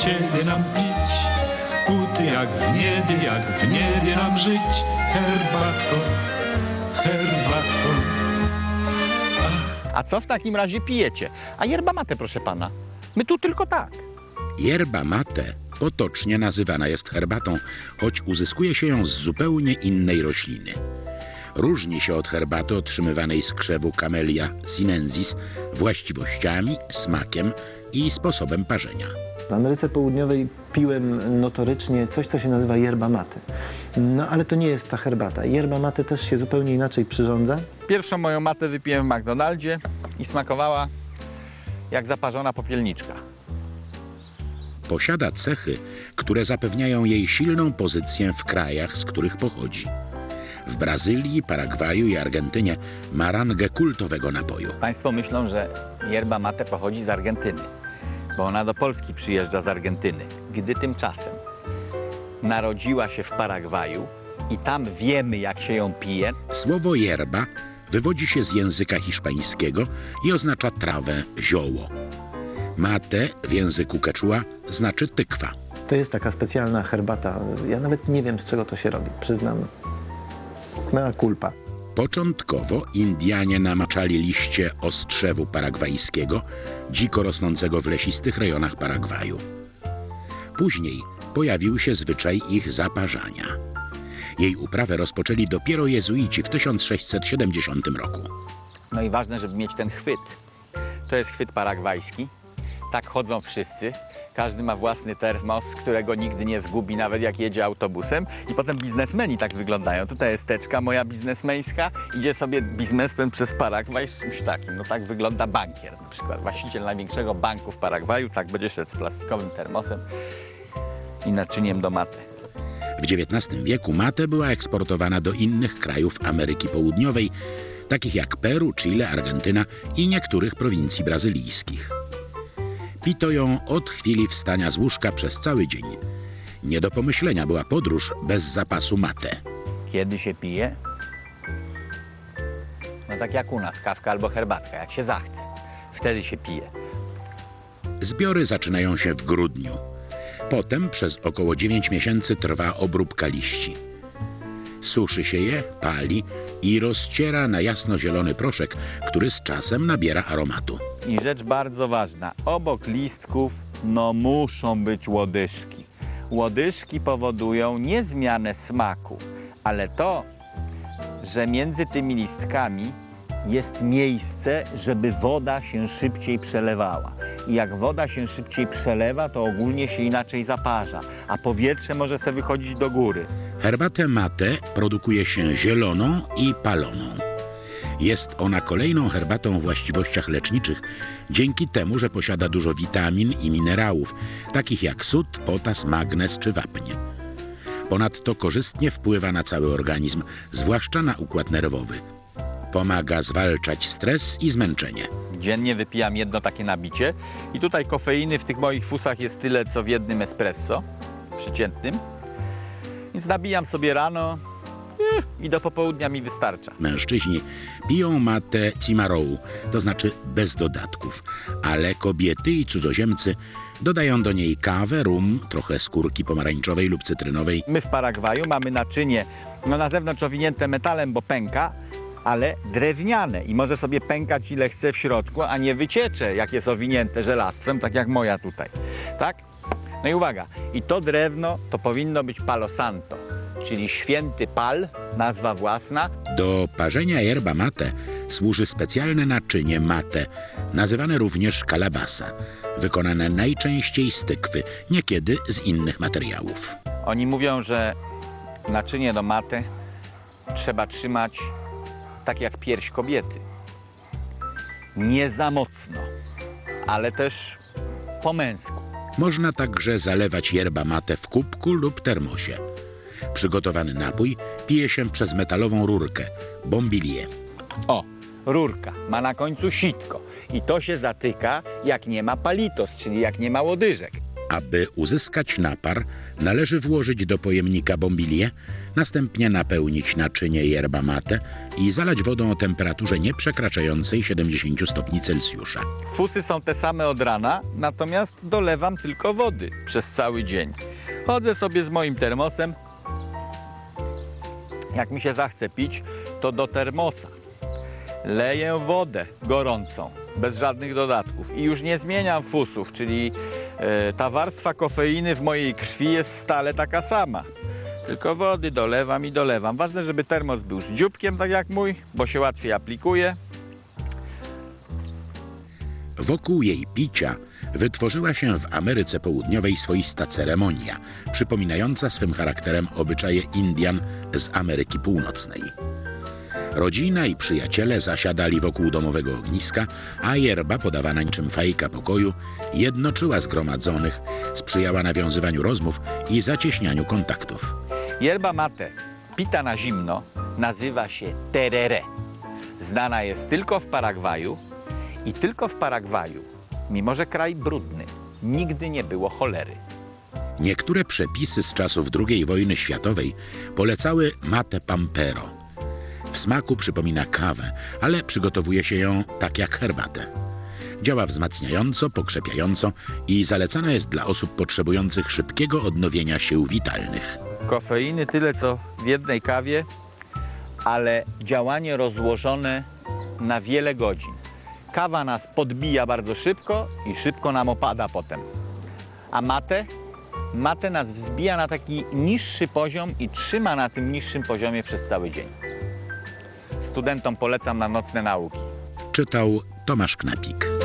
ciebie nam pić. Buty jak w niebie, jak w niebie nam żyć. Herbatko, herbatko. A co w takim razie pijecie? A yerba mate, proszę pana. My tu tylko tak. Yerba mate potocznie nazywana jest herbatą, choć uzyskuje się ją z zupełnie innej rośliny. Różni się od herbaty otrzymywanej z krzewu Camellia sinensis właściwościami, smakiem i sposobem parzenia. W Ameryce Południowej piłem notorycznie coś, co się nazywa yerba mate. No ale to nie jest ta herbata. Yerba mate też się zupełnie inaczej przyrządza. Pierwszą moją matę wypiłem w McDonaldzie i smakowała jak zaparzona popielniczka. Posiada cechy, które zapewniają jej silną pozycję w krajach, z których pochodzi. W Brazylii, Paragwaju i Argentynie ma rangę kultowego napoju. Państwo myślą, że yerba mate pochodzi z Argentyny, bo ona do Polski przyjeżdża z Argentyny. Gdy tymczasem narodziła się w Paragwaju i tam wiemy, jak się ją pije, Słowo yerba wywodzi się z języka hiszpańskiego i oznacza trawę, zioło. Mate w języku quechua znaczy tykwa. To jest taka specjalna herbata. Ja nawet nie wiem, z czego to się robi, przyznam. Mea culpa. Początkowo Indianie namaczali liście ostrzewu paragwajskiego, dziko rosnącego w lesistych rejonach Paragwaju. Później pojawił się zwyczaj ich zaparzania. Jej uprawę rozpoczęli dopiero jezuici w 1670 roku. no i ważne, żeby mieć ten chwyt. To jest chwyt paragwajski. Tak chodzą wszyscy. Każdy ma własny termos, którego nigdy nie zgubi, nawet jak jedzie autobusem. I potem biznesmeni tak wyglądają. Tutaj jest teczka moja biznesmeńska. Idzie sobie biznesmen przez Paragwaj z czymś takim. No tak wygląda bankier na przykład. Właściciel największego banku w Paragwaju tak będzie szedł z plastikowym termosem i naczyniem do maty. W XIX wieku mate była eksportowana do innych krajów Ameryki Południowej, takich jak Peru, Chile, Argentyna i niektórych prowincji brazylijskich. Pito ją od chwili wstania z łóżka przez cały dzień. Nie do pomyślenia była podróż bez zapasu mate. Kiedy się pije? No tak jak u nas, kawka albo herbatka, jak się zachce. Wtedy się pije. Zbiory zaczynają się w grudniu. Potem przez około 9 miesięcy trwa obróbka liści. Suszy się je, pali i rozciera na jasnozielony proszek, który z czasem nabiera aromatu. I rzecz bardzo ważna, obok listków no muszą być łodyżki. Łodyżki powodują nie zmianę smaku, ale to, że między tymi listkami jest miejsce, żeby woda się szybciej przelewała. I jak woda się szybciej przelewa, to ogólnie się inaczej zaparza, a powietrze może sobie wychodzić do góry. Herbatę mate produkuje się zieloną i paloną. Jest ona kolejną herbatą o właściwościach leczniczych, dzięki temu, że posiada dużo witamin i minerałów, takich jak sód, potas, magnez czy wapń. Ponadto korzystnie wpływa na cały organizm, zwłaszcza na układ nerwowy. Pomaga zwalczać stres i zmęczenie. Dziennie wypijam jedno takie nabicie i tutaj kofeiny w tych moich fusach jest tyle, co w jednym espresso przeciętnym. Więc nabijam sobie rano i do popołudnia mi wystarcza. Mężczyźni piją matę cimarou, to znaczy bez dodatków, ale kobiety i cudzoziemcy dodają do niej kawę, rum, trochę skórki pomarańczowej lub cytrynowej, My w Paragwaju mamy naczynie no na zewnątrz owinięte metalem, bo pęka, ale drewniane i może sobie pękać ile chce w środku, a nie wyciecze, jak jest owinięte żelastwem, tak jak moja tutaj. Tak? No i uwaga, i to drewno to powinno być palo santo, czyli święty pal, nazwa własna, Do parzenia yerba mate służy specjalne naczynie mate, nazywane również kalabasa, wykonane najczęściej z tykwy, niekiedy z innych materiałów. Oni mówią, że naczynie do maty trzeba trzymać tak jak pierś kobiety. Nie za mocno, ale też po męsku. Można także zalewać yerba mate w kubku lub termosie. Przygotowany napój pije się przez metalową rurkę, bombilię. O, rurka ma na końcu sitko i to się zatyka jak nie ma palitos, czyli jak nie ma łodyżek. Aby uzyskać napar, należy włożyć do pojemnika bombilię, następnie napełnić naczynie yerba mate i zalać wodą o temperaturze nie przekraczającej 70 stopni Celsjusza. Fusy są te same od rana, natomiast dolewam tylko wody przez cały dzień. Chodzę sobie z moim termosem. Jak mi się zachce pić, to do termosa leję wodę gorącą, bez żadnych dodatków i już nie zmieniam fusów, czyli e, ta warstwa kofeiny w mojej krwi jest stale taka sama. Tylko wody dolewam i dolewam. Ważne, żeby termos był z dzióbkiem, tak jak mój, bo się łatwiej aplikuje. Wokół jej picia wytworzyła się w Ameryce Południowej swoista ceremonia, przypominająca swym charakterem obyczaje Indian z Ameryki Północnej. Rodzina i przyjaciele zasiadali wokół domowego ogniska, a yerba podawana niczym fajka pokoju jednoczyła zgromadzonych, sprzyjała nawiązywaniu rozmów i zacieśnianiu kontaktów. Yerba mate, pita na zimno, nazywa się terere. Znana jest tylko w Paragwaju i tylko w Paragwaju, mimo że kraj brudny, nigdy nie było cholery. Niektóre przepisy z czasów II wojny światowej polecały mate pampero. W smaku przypomina kawę, ale przygotowuje się ją tak jak herbatę. Działa wzmacniająco, pokrzepiająco i zalecana jest dla osób potrzebujących szybkiego odnowienia sił witalnych. Kofeiny tyle co w jednej kawie, ale działanie rozłożone na wiele godzin. Kawa nas podbija bardzo szybko i szybko nam opada potem. A mate? Mate nas wzbija na taki niższy poziom i trzyma na tym niższym poziomie przez cały dzień. Studentom polecam na nocne nauki. Czytał Tomasz Knapik.